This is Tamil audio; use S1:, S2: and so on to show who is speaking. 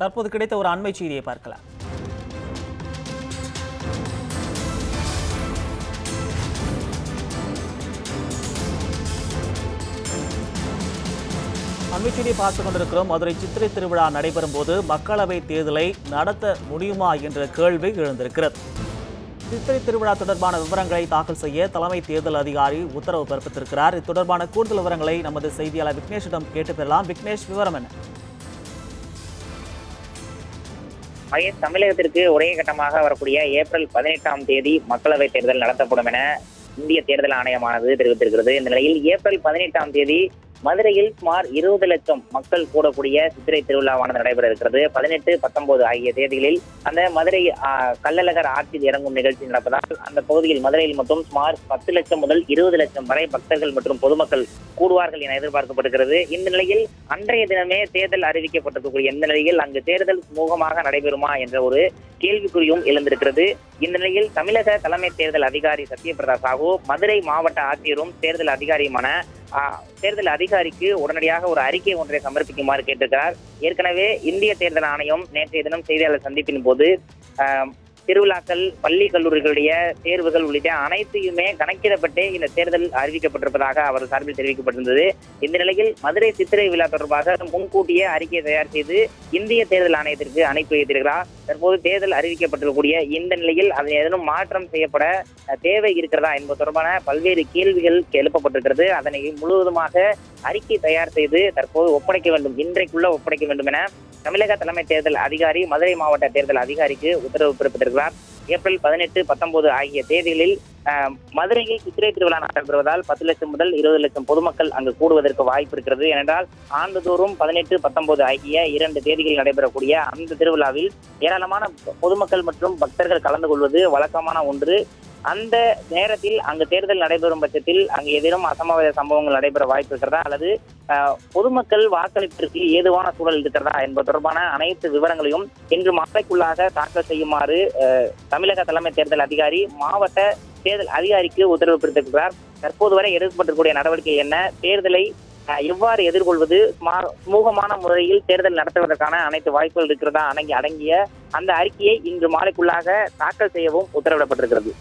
S1: தற்போது கிடைத்த ஒரு அண்மை செய்தியை பார்க்கலாம். அண்மை செய்தியை பார்த்துக் கொண்டிருக்கிறோம். மதுரை சித்திரை திருவிழா நடைபெறும் போது மக்களவை தேர்தலை நடத்த முடியுமா என்ற கேள்வி எழுந்திருக்கிறது. சித்திரை திருவிழா தொடர்பான விவரங்களை தாக்கல் செய்ய தலைமை தேர்தல் அதிகாரி உத்தரவு பிறப்பித்திருக்கிறார். இது தொடர்பான கூடுதல் விவரங்களை நமது செய்தியாளர் விக்னேஷிடம் கேட்டு பெறலாம். விக்னேஷ் விவரம் என்ன?
S2: ஐஎஸ் தமிழகத்திற்கு ஒரே கட்டமாக வரக்கூடிய ஏப்ரல் பதினெட்டாம் தேதி மக்களவைத் தேர்தல் நடத்தப்படும் என இந்திய தேர்தல் ஆணையமானது தெரிவித்திருக்கிறது. இந்த நிலையில் ஏப்ரல் பதினெட்டாம் தேதி மதுரையில் சுமார் இருபது லட்சம் மக்கள் கூடக்கூடிய சித்திரை திருவிழாவானது நடைபெற இருக்கிறது. பதினெட்டு பத்தொன்பது ஆகிய தேதிகளில் அந்த மதுரை கள்ளழகர் ஆற்றில் இறங்கும் நிகழ்ச்சி நடப்பதால் அந்த பகுதியில் மதுரையில் மட்டும் சுமார் பத்து லட்சம் முதல் இருபது லட்சம் வரை பக்தர்கள் மற்றும் பொதுமக்கள் கூடுவார்கள் என எதிர்பார்க்கப்படுகிறது. இந்த நிலையில் அன்றைய தினமே தேர்தல் அறிவிக்கப்பட்டிருக்கக்கூடிய இந்த நிலையில் அங்கு தேர்தல் சுமூகமாக நடைபெறுமா என்ற ஒரு கேள்விக்குறியும் எழுந்திருக்கிறது. இந்த நிலையில் தமிழக தலைமை தேர்தல் அதிகாரி சத்யபிரதா சாஹூ மதுரை மாவட்ட ஆட்சியரும் தேர்தல் அதிகாரியுமான தேர்தல் அதிகாரிக்கு உடனடியாக ஒரு அறிக்கை ஒன்றை சமர்ப்பிக்குமாறு கேட்டிருக்கிறார். ஏற்கனவே இந்திய தேர்தல் ஆணையம் நேற்றைய தினம் செய்தியாளர் சந்திப்பின் போது திருவிழாக்கள் பள்ளி கல்லூரிகளுடைய தேர்வுகள் உள்ளிட்ட அனைத்தையுமே கணக்கிடப்பட்டே இந்த தேர்தல் அறிவிக்கப்பட்டிருப்பதாக அவர் சார்பில் தெரிவிக்கப்பட்டிருந்தது. இந்த நிலையில் மதுரை சித்திரை விழா தொடர்பாக முன்கூட்டியே அறிக்கையை தயார் செய்து இந்திய தேர்தல் ஆணையத்திற்கு அனுப்பி வைத்திருக்கிறார். தற்போது தேர்தல் அறிவிக்கப்பட்டிருக்கக்கூடிய இந்த நிலையில் அதில் ஏதேனும் மாற்றம் செய்யப்பட தேவை இருக்கிறதா என்பது தொடர்பான பல்வேறு கேள்விகள் எழுப்பப்பட்டிருக்கிறது. அதனை முழுவதுமாக அறிக்கை தயார் செய்து தற்போது ஒப்படைக்க வேண்டும் இன்றைக்குள்ள ஒப்படைக்க வேண்டும் என தமிழக தலைமை தேர்தல் அதிகாரி மதுரை மாவட்ட தேர்தல் அதிகாரிக்கு உத்தரவு பிறப்பித்திருக்கிறார். ஏப்ரல் பதினெட்டு பத்தொன்பது ஆகிய தேதிகளில் மதுரையில் சித்திரை திருவிழா நடைபெறுவதால் பத்து லட்சம் முதல் இருபது லட்சம் பொதுமக்கள் அங்கு கூடுவதற்கு வாய்ப்பு இருக்கிறது. ஏனென்றால் ஆண்டுதோறும் பதினெட்டு பத்தொன்பது ஆகிய இரண்டு தேதிகளில் நடைபெறக்கூடிய அந்த திருவிழாவில் ஏராளமான பொதுமக்கள் மற்றும் பக்தர்கள் கலந்து கொள்வது வழக்கமான ஒன்று. அந்த நேரத்தில் அங்கு தேர்தல் நடைபெறும் பட்சத்தில் அங்கு எதிரும் அசம்பாவித சம்பவங்கள் நடைபெற வாய்ப்பு இருக்கிறதா? அல்லது பொதுமக்கள் வாக்களிப்பிற்கு ஏதுவான சூழல் இருக்கிறதா? என்பது தொடர்பான அனைத்து விவரங்களையும் இன்று மாலைக்குள்ளாக தாக்கல் செய்யுமாறு தமிழக தலைமை தேர்தல் அதிகாரி மாவட்ட தேர்தல் அதிகாரிக்கு உத்தரவு பிறப்பித்திருக்கிறார். தற்போது வரை எடுக்கப்பட்டிருக்கூடிய நடவடிக்கை என்ன? தேர்தலை எவ்வாறு எதிர்கொள்வது? சுமூகமான முறையில் தேர்தல் நடத்துவதற்கான அனைத்து வாய்ப்புகள் இருக்கிறதா? அடங்கி அடங்கிய அந்த அறிக்கையை இன்று மாலைக்குள்ளாக தாக்கல் செய்யவும் உத்தரவிடப்பட்டிருக்கிறது.